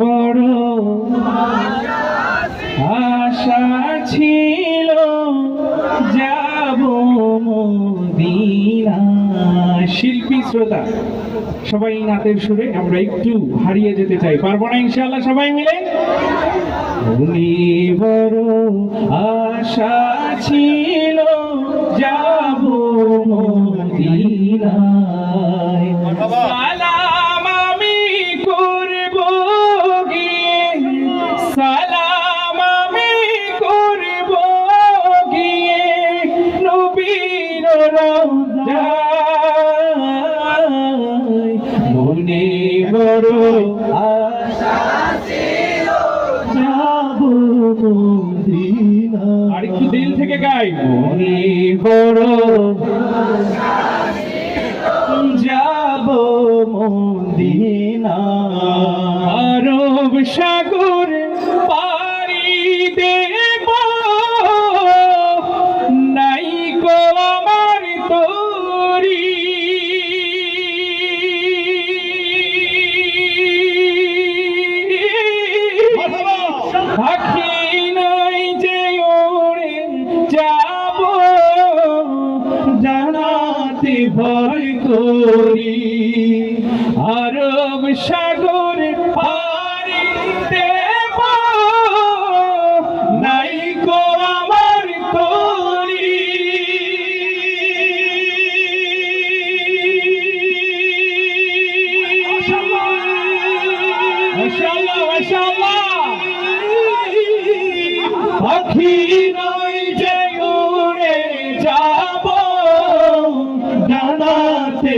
বড় আশা ছিল, যাব শিল্পী শ্রোতা, সবাই নাতের সুরে আমরা একটু হারিয়ে যেতে চাই। পারব না ইনশাআল্লাহ সবাই মিলে? বড় আশা ছিল মনে বড় আশা যাব মদিনা আর একটু দিল থেকে গাই। মনে বড় যাব মদিনা আরব সাগর ভয় করি। আরব সাগর পারি দেব নাই মাশাআল্লাহ। পাখি নয়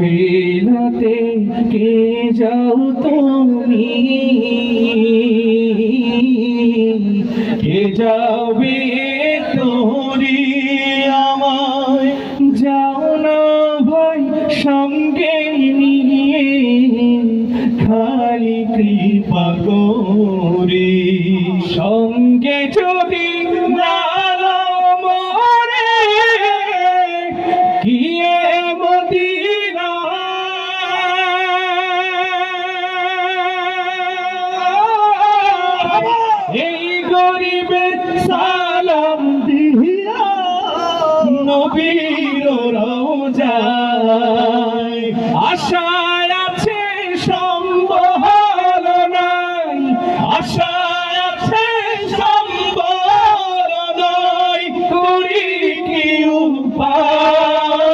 বেলাতে কে যাও তুমি? গরিবের সালাম দিয়া। নবীর রোজায় আশায় আছে সম্বল নাই। আশায় আছে সম্বল নাই। করি কি উপায়?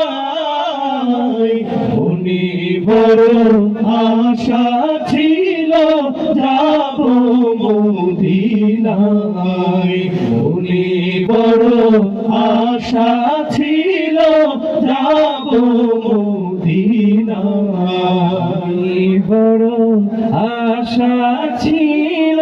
মনে বড় আশা ছিল, যাব মদিনায় বলি বড় আশা ছিল যাব মদিনায়। বড় আশা ছিল